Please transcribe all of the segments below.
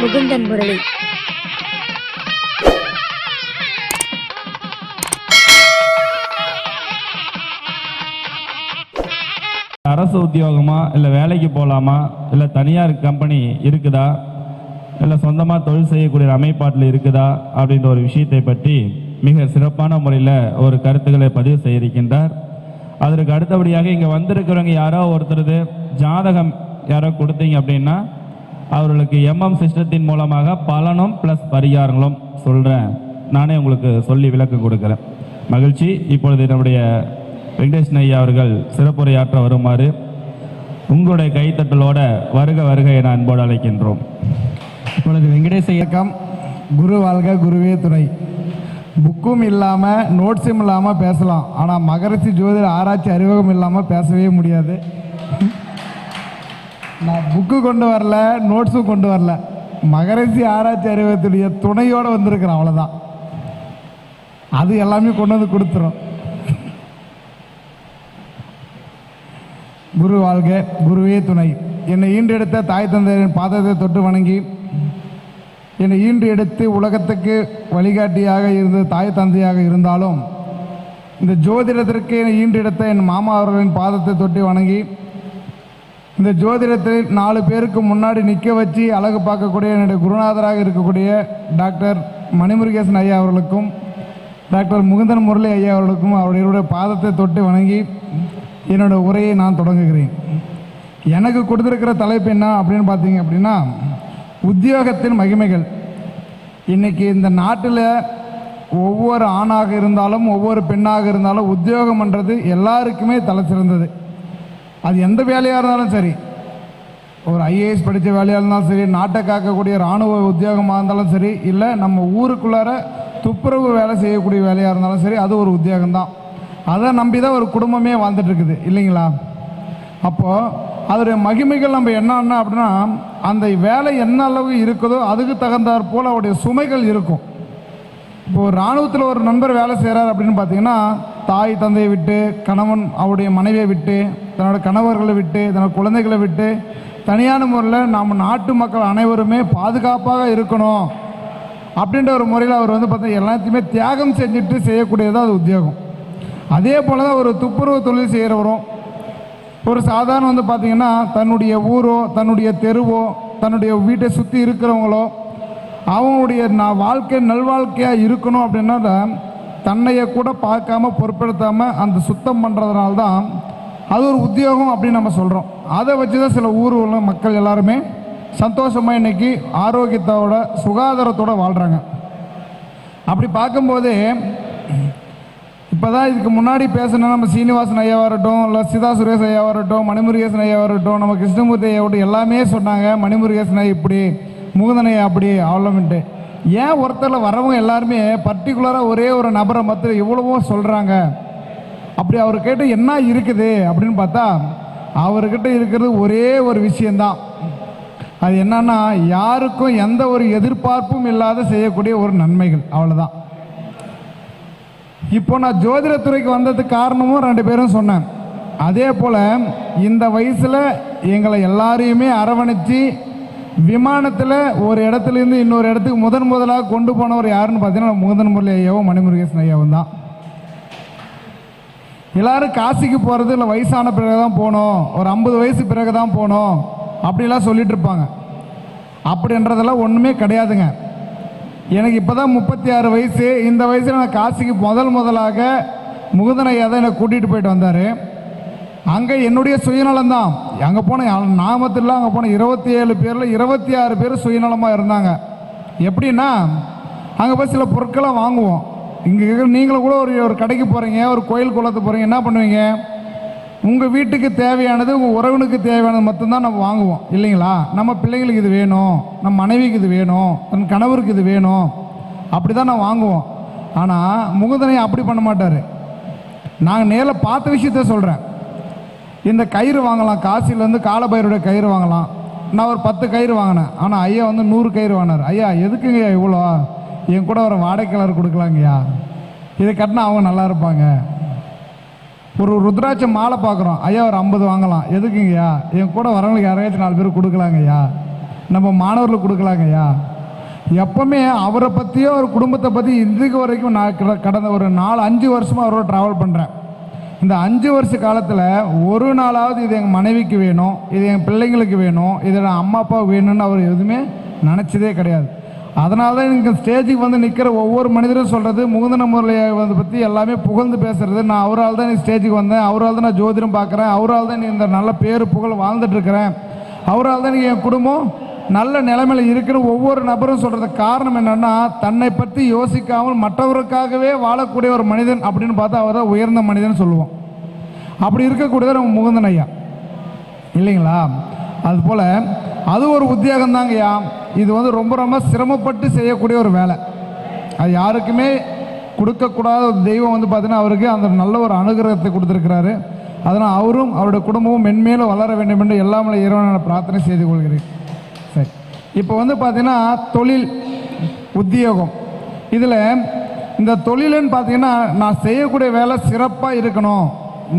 முகுந்தன் முரளி. அரசு உத்தியோகமா இல்லை வேலைக்கு போகலாமா இல்லை தனியார் கம்பெனி இருக்குதா இல்லை சொந்தமாக தொழில் செய்யக்கூடிய அமைப்பாட்டில் இருக்குதா அப்படின்ற ஒரு விஷயத்தை பற்றி மிக சிறப்பான முறையில் ஒரு கருத்துக்களை பதிவு செய்திருக்கின்றார். அதற்கு அடுத்தபடியாக இங்கே வந்திருக்கிறவங்க யாரோ ஒருத்தருது ஜாதகம் யாரோ கொடுத்தீங்க அப்படின்னா அவர்களுக்கு எம்எம் சிஸ்டத்தின் மூலமாக பலனும் ப்ளஸ் பரிகாரங்களும் சொல்கிறேன் நானே உங்களுக்கு சொல்லி விளக்கம் கொடுக்குறேன். மகிழ்ச்சி. இப்பொழுது நம்முடைய வெங்கடேஷன் ஐயா அவர்கள் சிறப்புரையாற்ற வருமாறு உங்களுடைய கைத்தட்டலோட வருக வருக என அன்போடு அழைக்கின்றோம். இப்பொழுது வெங்கடேஷ் இயக்கம் குரு வாழ்க குருவே துணை புக்கும் இல்லாமல் நோட்ஸும் இல்லாமல் பேசலாம். ஆனால் மகரிஷி ஜோதிட ஆராய்ச்சி அறிமுகம் இல்லாமல் பேசவே முடியாது. நான் புக்கு கொண்டு வரல நோட்ஸும் கொண்டு வரல. மகரிஷி ஆராய்ச்சி அறிவத்துடைய துணையோடு வந்திருக்கிறேன் அவ்வளோதான் அது எல்லாமே கொண்டு வந்து கொடுத்துரும். குரு வாழ்க குருவே துணை. என்னை ஈன்றெடுத்த தாய் தந்தையின் பாதத்தை தொட்டு வணங்கி என்னை ஈன்று எடுத்து உலகத்துக்கு வழிகாட்டியாக இருந்த தாய் தந்தையாக இருந்தாலும் இந்த ஜோதிடத்திற்கு என்னை ஈன்றெடுத்த என் மாமா அவர்களின் பாதத்தை தொட்டு வணங்கி இந்த ஜோதிடத்தில் நாலு பேருக்கு முன்னாடி நிற்க வச்சு அழகு பார்க்கக்கூடிய என்னுடைய குருநாதராக இருக்கக்கூடிய டாக்டர் மணிமுருகேசன் ஐயா அவர்களுக்கும் டாக்டர் முகுந்தன் முரளி ஐயா அவர்களுக்கும் அவர்களுடைய பாதத்தை தொட்டு வணங்கி என்னோட உரையை நான் தொடங்குகிறேன். எனக்கு கொடுத்துருக்கிற தலைப்பு என்ன அப்படின்னு பார்த்தீங்க அப்படின்னா உத்தியோகத்தின் மகிமைகள். இன்றைக்கி இந்த நாட்டில் ஒவ்வொரு ஆணாக இருந்தாலும் ஒவ்வொரு பெண்ணாக இருந்தாலும் உத்தியோகம்ன்றது எல்லாருக்குமே தலை சிறந்தது. அது எந்த வேலையாக இருந்தாலும் சரி. ஒரு ஐஏஎஸ் படித்த வேலையாக இருந்தாலும் சரி நாட்டை காக்கக்கூடிய இராணுவ உத்தியோகமாக இருந்தாலும் சரி இல்லை நம்ம ஊருக்குள்ளார துப்புரவு வேலை செய்யக்கூடிய வேலையாக இருந்தாலும் சரி அது ஒரு உத்தியோகம்தான். அதை நம்பி தான் ஒரு குடும்பமே வாழ்ந்துட்டுருக்குது இல்லைங்களா? அப்போது அதோடைய மகிமைகள் நம்ம என்னன்னா அப்படின்னா அந்த வேலை என்ன அளவு இருக்குதோ அதுக்கு தகுந்தாற் போல் அவருடைய சுமைகள் இருக்கும். இப்போ இராணுவத்தில் ஒரு நண்பர் வேலை செய்கிறார் அப்படின்னு பார்த்தீங்கன்னா தாய் தந்தையை விட்டு கணவன் அவருடைய மனைவியை விட்டு தன்னோட கணவர்களை விட்டு தன்னோட குழந்தைகளை விட்டு தனியான முறையில் நம்ம நாட்டு மக்கள் அனைவருமே பாதுகாப்பாக இருக்கணும் அப்படின்ற ஒரு முறையில் அவர் வந்து பார்த்தீங்கன்னா எல்லாத்தையுமே தியாகம் செஞ்சுட்டு செய்யக்கூடியதாக அது உத்தியோகம். அதே போல் தான் ஒரு துப்புரவு தொழில் செய்கிறவரும் ஒரு சாதாரண வந்து பார்த்திங்கன்னா தன்னுடைய ஊரோ தன்னுடைய தெருவோ தன்னுடைய வீட்டை சுற்றி இருக்கிறவங்களோ அவங்களுடைய நான் வாழ்க்கை நல்வாழ்க்கையாக இருக்கணும் அப்படின்னா தன்னையை கூட பார்க்காம பொருட்படுத்தாமல் அந்த சுத்தம் பண்ணுறதுனால தான் அது ஒரு உத்தியோகம் அப்படின்னு நம்ம சொல்கிறோம் அதை வச்சு தான் சில ஊர் உள்ள மக்கள் எல்லாருமே சந்தோஷமாக இன்னைக்கு ஆரோக்கியத்தோட சுகாதாரத்தோடு வாழ்கிறாங்க அப்படி பார்க்கும்போது இப்போ தான் இதுக்கு முன்னாடி பேசின நம்ம சீனிவாசன் ஐயா இருக்கட்டும் இல்லை சிதா சுரேஷ் ஐயாவாக இருக்கட்டும் மணிமுருகேசன் ஐயா இருக்கட்டும் நம்ம கிருஷ்ணமூர்த்தி ஐயாவட்டும் எல்லாமே சொன்னாங்க மணிமுருகேசன் ஐயா இப்படி முகுந்தன் ஐயா அப்படி அவ்வளோமென்ட்டு ஏன் ஒருத்தரில் வரவங்க எல்லாருமே பர்டிகுலராக ஒரே ஒரு நபரை மற்ற இவ்வளவோ சொல்கிறாங்க அப்படி அவர் கேட்டு என்ன இருக்குது? அப்படின்னு பார்த்தா அவர்கிட்ட இருக்கிறது ஒரே ஒரு விஷயந்தான் அது என்னன்னா யாருக்கும் எந்த ஒரு எதிர்பார்ப்பும் இல்லாத செய்யக்கூடிய ஒரு நன்மைகள். அவ்வளோதான் இப்போ நான் ஜோதிடத்துறைக்கு வந்ததுக்கு காரணமும் ரெண்டு பேரும் சொன்னேன். அதே போல் இந்த வயசில் எங்களை எல்லாரையுமே அரவணைச்சு விமானத்தில் ஒரு இடத்துலேருந்து இன்னொரு இடத்துக்கு முதன் முதலாக கொண்டு போனவர் யாருன்னு பார்த்தீங்கன்னா முகந்தன் முரளி ஐயாவும் மணிமுருகேசன் ஐயாவும் தான். எல்லாரும் காசிக்கு போகிறது இல்லை வயசான பிறகு தான் போகணும் ஒரு ஐம்பது வயசு பிறகு தான் போகணும் அப்படிலாம் சொல்லிட்டு இருப்பாங்க. அப்படின்றதெல்லாம் ஒன்றுமே கிடையாதுங்க. எனக்கு இப்போ தான் முப்பத்தி ஆறு வயசு. இந்த வயசில் நான் காசிக்கு முதல் முதலாக முகுந்தனையா தான் என்னை கூட்டிகிட்டு போயிட்டு வந்தார். அங்கே என்னுடைய சுயநலம் தான் அங்கே போன நாமத்தில் அங்கே போன இருபத்தி ஏழு பேரில் இருபத்தி ஆறு பேர் சுயநலமாக இருந்தாங்க. எப்படின்னா அங்கே போய் சில பொருட்களை வாங்குவோம். இங்கே இருக்கிற நீங்களும் கூட ஒரு ஒரு கடைக்கு போகிறீங்க ஒரு கோயில் குளத்துக்கு போகிறீங்க என்ன பண்ணுவீங்க? உங்கள் வீட்டுக்கு தேவையானது உங்கள் உறவினுக்கு தேவையானது மட்டும்தான் நம்ம வாங்குவோம். இல்லைங்களா? நம்ம பிள்ளைங்களுக்கு இது வேணும் நம்ம மனைவிக்கு இது வேணும் தன் கணவருக்கு இது வேணும். அப்படி தான் நான் வாங்குவோம். ஆனால் முகுந்தனை அப்படி பண்ண மாட்டார். நாங்கள் நேரில் பார்த்த விஷயத்த சொல்கிறேன் இந்த கயிறு வாங்கலாம். காசிலேருந்து காலபைரருடைய கயிறு வாங்கலாம். நான் ஒரு பத்து கயிறு வாங்கினேன். ஆனால் ஐயா வந்து நூறு கயிறு வாங்கினார். ஐயா எதுக்குங்க இவ்வளோ என் கூட ஒரு வாடகையாளர் கொடுக்கலாங்கய்யா? இதை கட்டினா அவங்க நல்லா இருப்பாங்க. ஒரு ருத்ராட்ச மாலை பார்க்குறோம். ஐயா ஒரு ஐம்பது வாங்கலாம். எதுக்குங்கய்யா? என் கூட வரவங்களுக்கு யாராச்சும் நாலு பேர் கொடுக்கலாங்கய்யா? நம்ம மாணவர்களுக்கு கொடுக்கலாங்கய்யா? எப்பவுமே அவரை பற்றியோ ஒரு குடும்பத்தை பற்றி இன்றைக்கு வரைக்கும் நான் கடந்த ஒரு நாலு அஞ்சு வருஷமாக அவரோட ட்ராவல் பண்ணுறேன் இந்த அஞ்சு வருஷ காலத்தில் ஒரு நாளாவது இது எங்கள் மனைவிக்கு வேணும் இது எங்கள் பிள்ளைங்களுக்கு வேணும் இது அம்மா அப்பாவுக்கு வேணும்னு அவர் எதுவுமே நினச்சதே கிடையாது. அதனால தான் இங்கே ஸ்டேஜுக்கு வந்து நிற்கிற ஒவ்வொரு மனிதரும் சொல்கிறது முகுந்தன முரளியை வந்து பற்றி எல்லாமே புகழ்ந்து பேசுகிறது நான் அவரால் தான் நீ ஸ்டேஜுக்கு வந்தேன் அவரால் தான் நான் ஜோதிடம் பார்க்குறேன் அவரால் தான் நீ இந்த நல்ல பேர் புகழ் வாழ்ந்துட்டுருக்கிறேன் அவரால் தான் நீ என் குடும்பம் நல்ல நிலைமையில் இருக்கிற ஒவ்வொரு நபரும் சொல்கிறதுக்கு காரணம் என்னன்னா தன்னை பற்றி யோசிக்காமல் மற்றவருக்காகவே வாழக்கூடிய ஒரு மனிதன் அப்படின்னு பார்த்தா அவர் தான் உயர்ந்த மனிதன் சொல்லுவோம். அப்படி இருக்கக்கூடியது நம்ம முகுந்தன் ஐயா. இல்லைங்களா? அதுபோல் அது ஒரு உத்தியோகம் தாங்கய்யா இது வந்து ரொம்ப ரொம்ப சிரமப்பட்டு செய்யக்கூடிய ஒரு வேலை. அது யாருக்குமே கொடுக்கக்கூடாத ஒரு தெய்வம் வந்து பார்த்தீங்கன்னா அவருக்கு அந்த நல்ல ஒரு அனுகிரகத்தை கொடுத்துருக்கிறாரு. அதனால் அவரும் அவருடைய குடும்பமும் மென்மேலும் வளர வேண்டும் என்று எல்லாமே இறைவனை பிரார்த்தனை செய்து கொள்கிறேன். இப்போ வந்து பார்த்தீங்கன்னா தொழில் உத்தியோகம். இதில் இந்த தொழிலுன்னு பார்த்தீங்கன்னா நான் செய்யக்கூடிய வேலை சிறப்பாக இருக்கணும்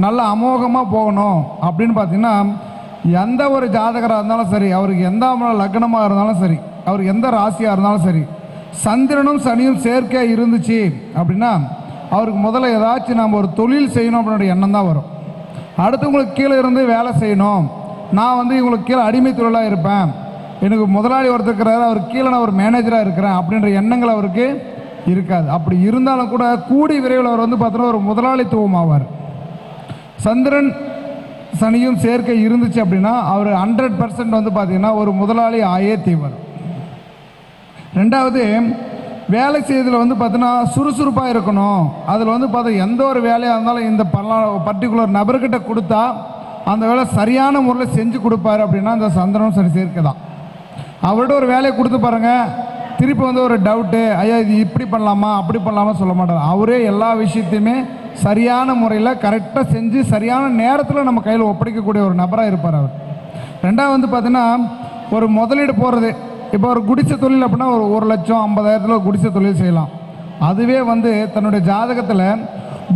நல்ல அமோகமாக போகணும் அப்படின்னு பார்த்தீங்கன்னா எந்த ஒரு ஜாதகராக இருந்தாலும் சரி அவருக்கு எந்த லக்னமாக இருந்தாலும் சரி அவருக்கு எந்த ராசியாக இருந்தாலும் சரி சந்திரனும் சனியும் சேர்க்கையாக இருந்துச்சு அப்படின்னா அவருக்கு முதல்ல ஏதாச்சும் நம்ம ஒரு தொழில் செய்யணும் அப்படின்ற எண்ணம் தான் வரும். அடுத்தவங்களுக்கு கீழே இருந்து வேலை செய்யணும். நான் வந்து இவங்களுக்கு கீழே அடிமை தொழிலாக இருப்பேன். எனக்கு முதலாளி ஒருத்தர் இருக்கிறாரு அவர் கீழே நான் ஒரு மேனேஜராக இருக்கிறேன் அப்படின்ற எண்ணங்கள் அவருக்கு இருக்காது. அப்படி இருந்தாலும் கூட கூடி விரைவில் அவர் வந்து பார்த்தோன்னா ஒரு முதலாளித்துவம் ஆவார். சந்திரன் சனியும் சேர்க்கை இருந்துச்சு அப்படின்னா அவர் ஹண்ட்ரட் பர்சன்ட் வந்து பார்த்தீங்கன்னா ஒரு முதலாளி ஆயே தீவர். ரெண்டாவது வேலை செய்யறதுல வந்து பார்த்தீங்கன்னா சுறுசுறுப்பாக இருக்கணும். அதில் வந்து பார்த்தா எந்த ஒரு வேலையாக இருந்தாலும் இந்த பல்லா பர்டிகுலர் நபர்கிட்ட கொடுத்தா அந்த வேலை சரியான முறையில் செஞ்சு கொடுப்பாரு அப்படின்னா அந்த சந்திரனும் சரி சேர்க்கை தான். அவர்கிட்ட ஒரு வேலையை கொடுத்து பாருங்கள் திருப்பி வந்து ஒரு டவுட்டு ஐயா இது இப்படி பண்ணலாமா அப்படி பண்ணலாமா சொல்ல மாட்டார். அவரே எல்லா விஷயத்தையுமே சரியான முறையில் கரெக்டாக செஞ்சு சரியான நேரத்தில் நம்ம கையில் ஒப்படைக்கக்கூடிய ஒரு நபராக இருப்பார் அவர். ரெண்டாவது வந்து பார்த்தீங்கன்னா ஒரு முதலீடு போகிறது இப்போ ஒரு குடிசை தொழில் அப்படின்னா ஒரு ஒரு லட்சம் ஐம்பதாயிரத்தில் குடிசை தொழில் செய்யலாம். அதுவே வந்து தன்னுடைய ஜாதகத்தில்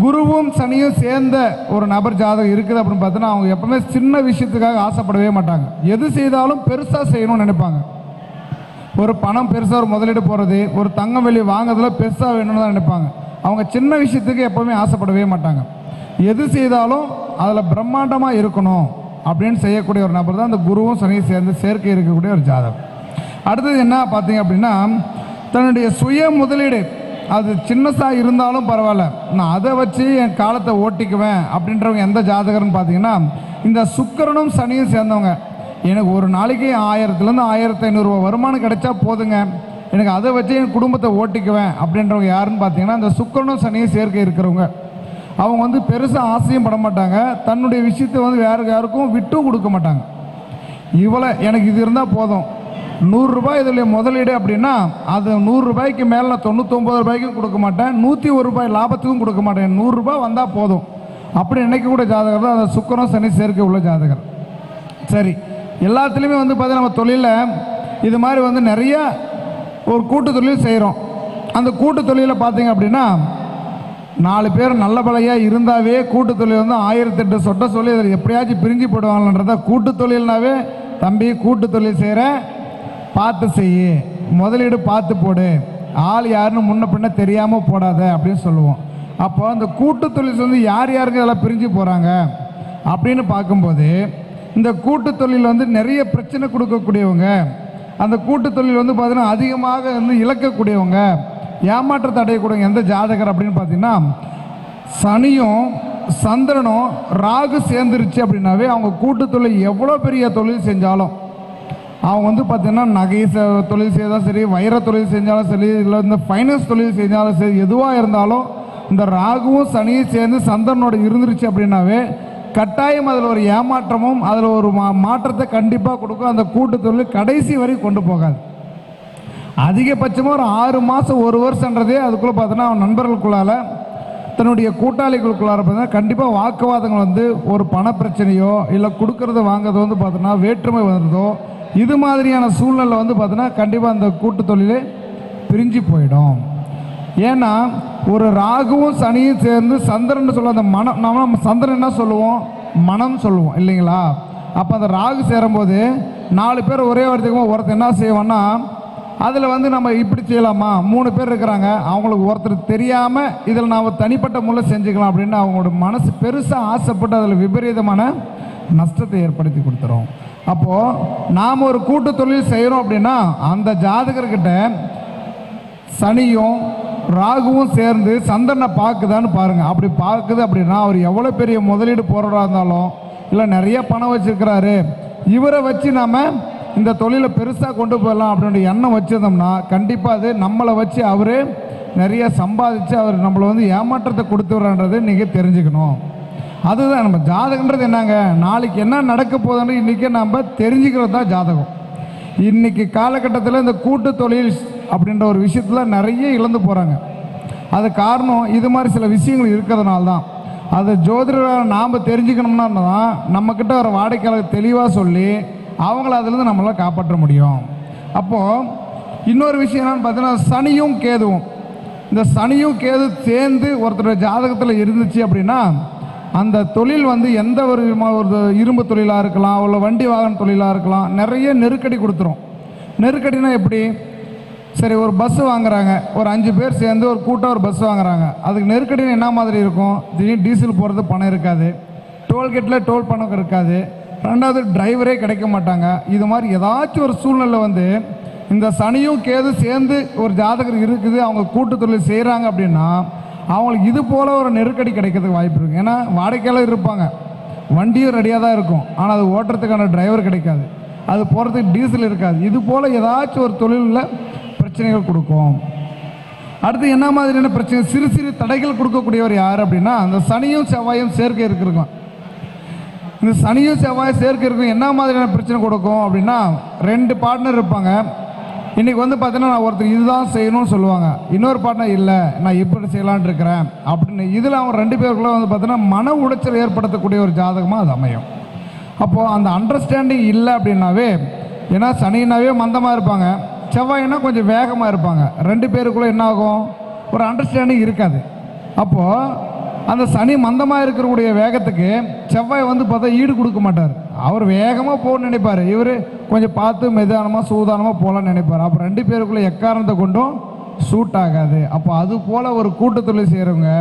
குருவும் சனியும் சேர்ந்த ஒரு நபர் ஜாதகம் இருக்குது அப்படின்னு பார்த்தோன்னா அவங்க எப்பவுமே சின்ன விஷயத்துக்காக ஆசைப்படவே மாட்டாங்க. எது செய்தாலும் பெருசாக செய்யணும்னு நினைப்பாங்க. ஒரு பணம் பெருசாக ஒரு முதலீடு போகிறது ஒரு தங்கம் வெளி வாங்குறதுல பெருசாக வேணும்னு தான் நினைப்பாங்க. அவங்க சின்ன விஷயத்துக்கு எப்போவுமே ஆசைப்படவே மாட்டாங்க. எது செய்தாலும் அதில் பிரம்மாண்டமாக இருக்கணும் அப்படின்னு செய்யக்கூடிய ஒரு நபர் தான் அந்த குருவும் சனியும் சேர்ந்து சேர்க்கை இருக்கக்கூடிய ஒரு ஜாதகம். அடுத்தது என்ன பார்த்தீங்க அப்படின்னா தன்னுடைய சுய முதலீடு. அது சின்னசாக இருந்தாலும் பரவாயில்ல. நான் அதை வச்சு என் காலத்தை ஓட்டிக்குவேன் அப்படின்றவங்க எந்த ஜாதகர்னு பார்த்தீங்கன்னா இந்த சுக்கரனும் சனியும் சேர்ந்தவங்க. எனக்கு ஒரு நாளைக்கு ஆயிரத்துலேருந்து ஆயிரத்தி ஐநூறுரூவா வருமானம் கிடைச்சா போதுங்க. எனக்கு அதை வச்சு என் குடும்பத்தை ஓட்டிக்குவேன் அப்படின்றவங்க யாருன்னு பார்த்தீங்கன்னா இந்த சுக்கரனும் சனியும் சேர்க்கை இருக்கிறவங்க. அவங்க வந்து பெருசாக ஆசையும் பட மாட்டாங்க. தன்னுடைய விஷயத்தை வந்து வேறு யாருக்கும் விட்டும் கொடுக்க மாட்டாங்க. இவ்வளோ எனக்கு இது இருந்தால் போதும். நூறுரூபா இதில் முதலீடு அப்படின்னா அது நூறுரூபாய்க்கு மேலே நான் தொண்ணூத்தொம்பது ரூபாய்க்கும் கொடுக்க மாட்டேன். நூற்றி ஒரு ரூபாய் லாபத்துக்கும் கொடுக்க மாட்டேன். நூறுரூபா வந்தால் போதும். அப்படி நினைக்கக்கூடிய ஜாதகர் தான் அந்த சுக்கரம் சனி சேர்க்கை உள்ள ஜாதகர். சரி. எல்லாத்துலேயுமே வந்து பார்த்தீங்கன்னா நம்ம தொழிலில் இது மாதிரி வந்து நிறைய ஒரு கூட்டு தொழில் செய்கிறோம் அந்த கூட்டு தொழிலில் பார்த்தீங்க அப்படின்னா நாலு பேர் நல்ல பழையாக இருந்தாவே கூட்டு தொழில் வந்து ஆயிரத்தெட்டு சொட்ட சொல்லி அதில் எப்படியாச்சும் பிரிஞ்சு போடுவாங்கன்றதா கூட்டு தொழில்னாவே தம்பி கூட்டு தொழில் செய்கிற பார்த்து செய் முதலீடு பார்த்து போடு. ஆள் யாருன்னு முன்ன பின்ன தெரியாமல் போடாத அப்படின்னு சொல்லுவோம். அப்போ அந்த கூட்டு தொழில் வந்து யார் யாருக்கு இதெல்லாம் பிரிஞ்சு போகிறாங்க அப்படின்னு பார்க்கும்போது இந்த கூட்டு தொழில் வந்து நிறைய பிரச்சனை கொடுக்கக்கூடியவங்க. அந்த கூட்டு தொழில் வந்து பார்த்தீங்கன்னா அதிகமாக வந்து இழக்கக்கூடியவங்க. ஏமாற்றத்தை அடையக்கூடியவங்க எந்த ஜாதகர் அப்படின்னு பார்த்தீங்கன்னா சனியும் சந்திரனும் ராகு சேர்ந்துருச்சு அப்படின்னாவே அவங்க கூட்டு தொழில் எவ்வளோ பெரிய தொழில் செஞ்சாலும் அவங்க வந்து பார்த்தீங்கன்னா நகை செ- தொழில் செய்தாலும் சரி வைர தொழில் செஞ்சாலும் சரி இல்லை இந்த ஃபைனான்ஸ் தொழில் செஞ்சாலும் சரி எதுவாக இருந்தாலும் இந்த ராகுவும் சனியும் சேர்ந்து சந்திரனோட இருந்துருச்சு அப்படின்னாவே கட்டாயம் அதில் ஒரு ஏமாற்றமும் அதில் ஒரு மா மாற்றத்தை கண்டிப்பாக கொடுக்கும். அந்த கூட்டத்தொழில் கடைசி வரை கொண்டு போகாது. அதிகபட்சமாக ஒரு ஆறு மாதம் ஒரு வருஷன்றதே அதுக்குள்ளே பார்த்தோன்னா அவன் நண்பர்களுக்குள்ளால தன்னுடைய கூட்டாளிகளுக்குள்ளார பார்த்தீங்கன்னா கண்டிப்பாக வாக்குவாதங்கள் வந்து ஒரு பணப்பிரச்சனையோ இல்லை கொடுக்கறது வாங்குறது வந்து பார்த்தோன்னா வேற்றுமை வருதோ இது மாதிரியான சூழ்நிலை வந்து பார்த்தோன்னா கண்டிப்பாக அந்த கூட்டு தொழிலே பிரிஞ்சு போயிடும். ஏன்னா ஒரு ராகுவும் சனியும் சேர்ந்து சந்திரன் சொல்ல அந்த மனம் நம்ம நம்ம சந்திரன் என்ன சொல்லுவோம்? மனம் சொல்லுவோம் இல்லைங்களா? அப்போ அந்த ராகு சேரும்போது நாலு பேர் ஒரே ஒருத்தருக்கும் ஒருத்தர் என்ன செய்வான்னா அதில் வந்து நம்ம இப்படி செய்யலாமா? மூணு பேர் இருக்கிறாங்க அவங்களுக்கு ஒருத்தர் தெரியாமல் இதில் நாம் தனிப்பட்ட முறையில் செஞ்சுக்கலாம் அப்படின்னு அவங்களோட மனசு பெருசாக ஆசைப்பட்டு அதில் விபரீதமான நஷ்டத்தை ஏற்படுத்தி கொடுத்துரும். அப்போது நாம் ஒரு கூட்டு தொழில் செய்கிறோம் அப்படின்னா அந்த ஜாதகர்கிட்ட சனியும் ராகுவும் சேர்ந்து சந்திரனை பார்க்குதான்னு பாருங்கள் அப்படி பார்க்குது அப்படின்னா அவர் எவ்வளோ பெரிய முதலீடு போடுறதா இருந்தாலும் இல்லை நிறைய பணம் வச்சுருக்கிறாரு. இவரை வச்சு நாம் இந்த தொழிலை பெருசாக கொண்டு போயிடலாம் அப்படின்ற எண்ணம் வச்சுருந்தோம்னா கண்டிப்பாக அது நம்மளை வச்சு அவர் நிறைய சம்பாதிச்சு அவர் நம்மளை வந்து ஏமாற்றத்தை கொடுத்துட்றான்றது நீங்கள் தெரிஞ்சுக்கணும். அதுதான் நம்ம ஜாதகன்றது என்னங்க? நாளைக்கு என்ன நடக்க போதுன்னு இன்றைக்கி நம்ம தெரிஞ்சுக்கிறது தான் ஜாதகம். இன்னைக்கு காலகட்டத்தில் இந்த கூட்டு தொழில் அப்படின்ற ஒரு விஷயத்தில் நிறைய இழந்து போகிறாங்க அது காரணம் இது மாதிரி சில விஷயங்கள் இருக்கிறதுனால தான் அதை ஜோதிடரை நாம் தெரிஞ்சுக்கணும்னா தான் நம்மக்கிட்ட வர வாடிக்கையாளர் தெளிவாக சொல்லி அவங்கள அதுலேருந்து நம்மளால் காப்பாற்ற முடியும். அப்போது இன்னொரு விஷயம் என்னன்னு பார்த்தீங்கன்னா சனியும் கேதுவும். இந்த சனியும் கேது சேர்ந்து ஒருத்தருடைய ஜாதகத்தில் இருந்துச்சு அப்படின்னா அந்த தொழில் வந்து எந்த ஒரு ஒரு இரும்பு தொழிலாக இருக்கலாம் இல்லை வண்டி வாகன தொழிலாக இருக்கலாம் நிறைய நெருக்கடி கொடுத்துரும். நெருக்கடினா எப்படி? சரி ஒரு பஸ் வாங்குறாங்க. ஒரு அஞ்சு பேர் சேர்ந்து ஒரு கூட்டம் ஒரு பஸ் வாங்குறாங்க. அதுக்கு நெருக்கடின்னு என்ன மாதிரி இருக்கும்? திடீர்னு டீசல் போகிறது பணம் இருக்காது. டோல்கேட்டில் டோல் பணம் இருக்காது. ரெண்டாவது டிரைவரே கிடைக்க மாட்டாங்க. இது மாதிரி ஏதாச்சும் ஒரு சூழ்நிலை வந்து இந்த சனியும் கேது சேர்ந்து ஒரு ஜாதகர் இருக்குது அவங்க கூட்டு தொழில் செய்கிறாங்க அப்படின்னா அவங்களுக்கு இது போல் ஒரு நெருக்கடி கிடைக்கிறதுக்கு வாய்ப்பு இருக்குது ஏன்னா வாடிக்கையாளர் இருப்பாங்க. வண்டியும் ரெடியாக தான் இருக்கும். ஆனால் அது ஓட்டுறதுக்கான டிரைவர் கிடைக்காது. அது போகிறதுக்கு டீசல் இருக்காது. இது போல் ஏதாச்சும் ஒரு தொழிலில் பிரச்சனைகள் கொடுக்கும். அடுத்து என்ன மாதிரியான பிரச்சனை? சிறு சிறு தடைகள் கொடுக்கக்கூடியவர் யார் அப்படின்னா அந்த சனியும் செவ்வாயும் சேர்க்கை இருக்கிறோம் இந்த சனியும் செவ்வாயும் சேர்க்கை இருக்கும் என்ன மாதிரியான பிரச்சனை கொடுக்கும் அப்படின்னா ரெண்டு பார்ட்னர் இருப்பாங்க. இன்றைக்கி வந்து பார்த்தீங்கன்னா நான் ஒருத்தர் இதுதான் செய்யணும்னு சொல்லுவாங்க. இன்னொரு பார்ட்னர் இல்லை நான் இப்படி செய்யலான் இருக்கிறேன். அப்படின்னு இதில் அவங்க ரெண்டு பேருக்குள்ளே வந்து பார்த்தீங்கன்னா மன உளைச்சல் ஏற்படுத்தக்கூடிய ஒரு ஜாதகமாக அது அமையும். அப்போது அந்த அண்டர்ஸ்டாண்டிங் இல்லை அப்படின்னாவே ஏன்னா சனினாவே மந்தமாக இருப்பாங்க. செவ்வாய்னா கொஞ்சம் வேகமாக இருப்பாங்க. ரெண்டு பேருக்குள்ளே என்ன ஆகும் ஒரு அண்டர்ஸ்டாண்டிங் இருக்காது. அப்போது அந்த சனி மந்தமாக இருக்கக்கூடிய வேகத்துக்கு செவ்வாய் வந்து பார்த்தா ஈடு கொடுக்க மாட்டார். அவர் வேகமாக போகணும்னு நினைப்பார். இவர் கொஞ்சம் பார்த்து மெதானமாக சூதானமாக போகலான்னு நினைப்பார். அப்போ ரெண்டு பேருக்குள்ளே எக்காரணத்தை கொண்டும் சூட் ஆகாது. அப்போ அது போல் ஒரு கூட்டத்தொழில் செய்கிறவங்க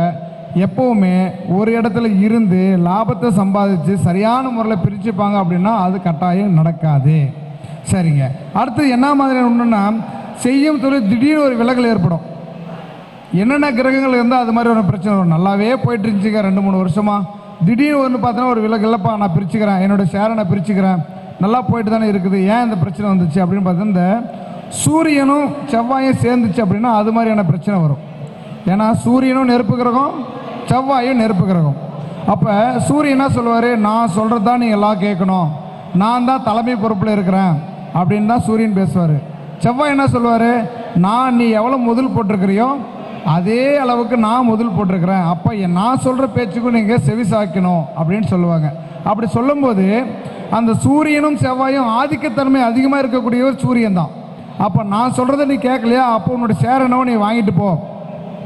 எப்போவுமே ஒரு இடத்துல இருந்து லாபத்தை சம்பாதிச்சு சரியான முறையில் பிரிச்சுப்பாங்க அப்படின்னா அது கட்டாயம் நடக்காது. சரிங்க. அடுத்து என்ன மாதிரி ஒன்றுன்னா செய்யும் தொழில் திடீர்னு ஒரு விலகல் ஏற்படும். என்னென்ன கிரகங்கள் இருந்தால் அது மாதிரி ஒரு பிரச்சனை வரும். நல்லாவே போயிட்டு இருந்துச்சுங்க ரெண்டு மூணு வருஷமாக திடீர்னு ஒன்று பார்த்தோன்னா ஒரு விலகு இல்லைப்பா நான் பிரிச்சுக்கிறேன். என்னோட சேரை நான் பிரிச்சுக்கிறேன். நல்லா போயிட்டு தானே இருக்குது. ஏன் இந்த பிரச்சனை வந்துச்சு அப்படின்னு பார்த்தா இந்த சூரியனும் செவ்வாயும் சேர்ந்துச்சு அப்படின்னா அது மாதிரியான பிரச்சனை வரும். ஏன்னா சூரியனும் நெருப்பு கிரகம் செவ்வாயும் நெருப்பு கிரகம். அப்போ சூரியனாக சொல்லுவார்? நான் சொல்கிறது தான் நீங்கள் எல்லாம் கேட்கணும். நான் தான் தலைமை பொறுப்பில் இருக்கிறேன். அப்படின்னு தான் சூரியன் பேசுவார். செவ்வாய் என்ன சொல்லுவார்? நான் நீ எவ்வளோ முதல் போட்டிருக்கிறியோ அதே அளவுக்கு நான் முதல் போட்டிருக்கிறேன். அப்போ நான் சொல்கிற பேச்சுக்கும் நீங்கள் செவி சாய்க்கணும் அப்படின்னு சொல்லுவாங்க. அப்படி சொல்லும்போது அந்த சூரியனும் செவ்வாயும் ஆதிக்கத்தன்மை அதிகமாக இருக்கக்கூடியவர் சூரியன் தான். அப்போ நான் சொல்கிறத நீ கேட்கலையா? அப்போ உன்னோட சேர் என்னவோ நீ வாங்கிட்டு போ.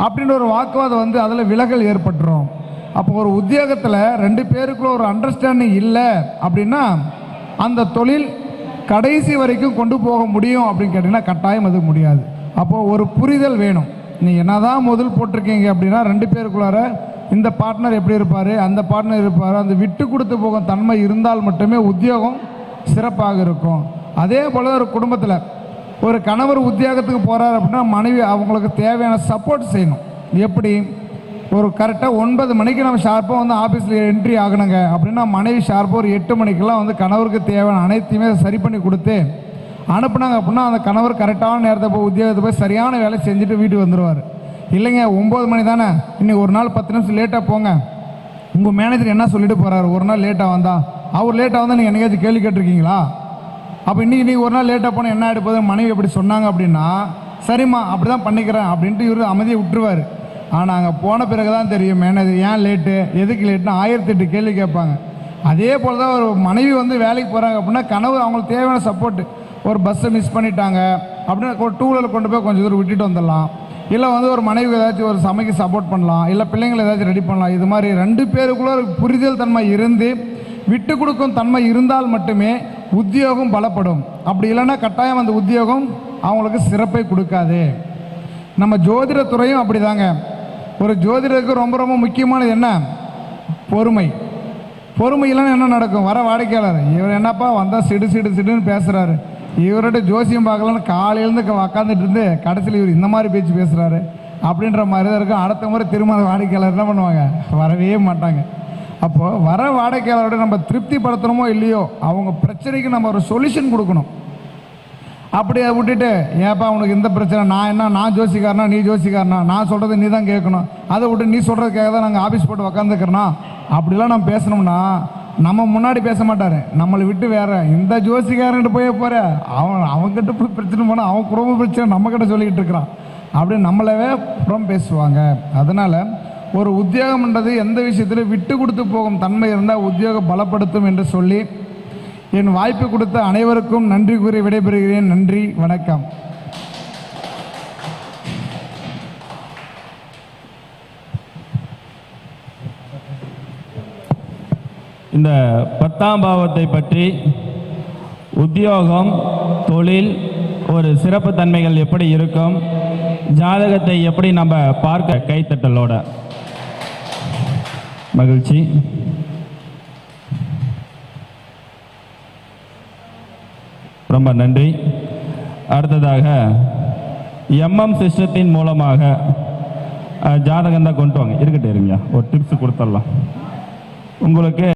அப்படின்ற ஒரு வாக்குவாதம் வந்து அதில் விலகல் ஏற்பட்டுரும். அப்போ ஒரு உத்தியோகத்தில் ரெண்டு பேருக்குள்ள ஒரு அண்டர்ஸ்டாண்டிங் இல்லை அப்படின்னா அந்த தொழில் கடைசி வரைக்கும் கொண்டு போக முடியும் அப்படின்னு கேட்டிங்கன்னா கட்டாயம் அது முடியாது. அப்போது ஒரு புரிதல் வேணும். நீ என்னதான் முதல் போட்டிருக்கீங்க அப்படின்னா ரெண்டு பேருக்குள்ளார இந்த பார்ட்னர் எப்படி இருப்பார் அந்த பார்ட்னர் இருப்பார் அந்த விட்டு கொடுத்து போகும் தன்மை இருந்தால் மட்டுமே உத்தியோகம் சிறப்பாக இருக்கும். அதே போல் ஒரு குடும்பத்தில் ஒரு கணவர் உத்தியோகத்துக்கு போகிறார் அப்படின்னா மனைவி அவங்களுக்கு தேவையான சப்போர்ட் செய்யணும். எப்படி? ஒரு கரெக்டாக ஒன்பது மணிக்கு நம்ம ஷார்ப்பாக வந்து ஆஃபீஸில் என்ட்ரி ஆகணுங்க. அப்படின்னா மனைவி ஷார்ப்பாக ஒரு எட்டு மணிக்கெல்லாம் வந்து கணவருக்கு தேவையான அனைத்தையுமே சரி பண்ணி கொடுத்து அனுப்புனாங்க அப்படின்னா அந்த கணவர் கரெக்டான நேரத்தை போய் உத்தியோகத்தை போய் சரியான வேலை செஞ்சுட்டு வீட்டுக்கு வந்துடுவார் இல்லைங்க ஒம்பது மணி தானே. இன்னைக்கு ஒரு நாள் பத்து நிமிஷம் லேட்டாக போங்க. உங்கள் மேனேஜர் என்ன சொல்லிட்டு போகிறாரு ஒரு நாள் லேட்டாக வந்தா. அவர் லேட்டாக வந்தால் நீங்கள் என்னைக்காச்சும் கேள்வி கேட்டிருக்கீங்களா? அப்போ இன்றைக்கி நீங்கள் ஒரு நாள் லேட்டாக போனால் என்ன ஆகிட்டு போகுது? மனைவி எப்படி சொன்னாங்க அப்படின்னா சரிம்மா அப்படி தான் பண்ணிக்கிறேன் அப்படின்ட்டு இவர் அமைதியை விட்டுருவார். ஆனால் அங்கே போன பிறகு தான் தெரியும் மேனேஜர் ஏன் லேட்டு எதுக்கு லேட்டுன்னு ஆயிரத்தி எட்டு கேள்வி கேட்பாங்க. அதே போல் தான் ஒரு மனைவி வந்து வேலைக்கு போகிறாங்க அப்படின்னா கனவு அவங்களுக்கு தேவையான சப்போர்ட் ஒரு பஸ்ஸை மிஸ் பண்ணிட்டாங்க அப்படின்னு ஒரு டூ வீலர் கொண்டு போய் கொஞ்சம் தூரம் விட்டுட்டு வந்துடலாம். இல்லை வந்து ஒரு மனைவி ஏதாச்சும் ஒரு சமைக்க சப்போர்ட் பண்ணலாம். இல்லை பிள்ளைங்களை ஏதாச்சும் ரெடி பண்ணலாம். இது மாதிரி ரெண்டு பேருக்குள்ள ஒரு புரிதல் தன்மை இருந்து விட்டு கொடுக்கும் தன்மை இருந்தால் மட்டுமே உத்தியோகம் பலப்படும். அப்படி இல்லைன்னா கட்டாயம் அந்த உத்தியோகம் அவங்களுக்கு சிறப்பை கொடுக்காது. நம்ம ஜோதிடத்துறையும் அப்படிதாங்க. ஒரு ஜோதிடருக்கு ரொம்ப ரொம்ப முக்கியமானது என்ன? பொறுமை. பொறுமை இல்லைன்னா என்ன நடக்கும்? வர வாடிக்கையாளர் இவர் என்னப்பா வந்தால் சிடு சிடு சிடுன்னு பேசுகிறாரு இவர்கிட்ட ஜோசியம் பார்க்கலான்னு காலையிலேருந்து உக்காந்துட்டு இருந்து கடைசியில் இவர் இந்த மாதிரி பேச்சு பேசுகிறாரு அப்படின்ற மாதிரி தான் இருக்கும். அடுத்த முறை திரும்ப அந்த வாடிக்கையாளர் என்ன பண்ணுவாங்க? வரவே மாட்டாங்க. அப்போது வர வாடிக்கையாளரோட நம்ம திருப்திப்படுத்தணுமோ இல்லையோ அவங்க பிரச்சனைக்கு நம்ம ஒரு சொல்யூஷன் கொடுக்கணும். அப்படியே விட்டுட்டு ஏப்பா உனக்கு இந்த பிரச்சனை நான் என்ன நான் ஜோசிக்காரனா நீ ஜோசிக்காரனா? நான் சொல்கிறத நீ தான் கேட்கணும். அதை விட்டு நீ சொல்கிறதுக்காக தான் நாங்கள் ஆஃபீஸ் போட்டு உக்காந்துக்கிறனா அப்படிலாம் நம்ம பேசணும்னா நம்ம முன்னாடி பேச மாட்டார். நம்மளை விட்டு வேற. இந்த ஜோசிக்காரன்ட்டு போய் போகிற அவன் அவங்ககிட்ட போய் பிரச்சனை போனால் அவன் குடும்ப பிரச்சனை நம்மக்கிட்ட சொல்லிக்கிட்டு இருக்கிறான். அப்படின்னு நம்மளவே புறம் பேசுவாங்க. அதனால் ஒரு உத்தியோகம்ன்றது எந்த விஷயத்திலும் விட்டு கொடுத்து போகும் தன்மை இருந்தால் உத்தியோகம் பலப்படுத்தும் என்று சொல்லி என் வாய்ப்பு கொடுத்த அனைவருக்கும் நன்றி கூறி விடைபெறுகிறேன். நன்றி வணக்கம். இந்த பத்தாம் பாவத்தை பற்றி உத்தியோகம் தொழில் ஒரு சிறப்பு தன்மைகள் எப்படி இருக்கும் ஜாதகத்தை எப்படி நம்ம பார்க்க கைத்தட்டலோட. மகிழ்ச்சி. ரொம்ப நன்றி. அடுத்ததாக எம்எம் சிஸ்டத்தின் மூலமாக ஜாதகம் தான் கொண்டு வாங்க. இருக்கட்டும் இருங்க ஒரு டிப்ஸ் கொடுத்துடலாம் உங்களுக்கு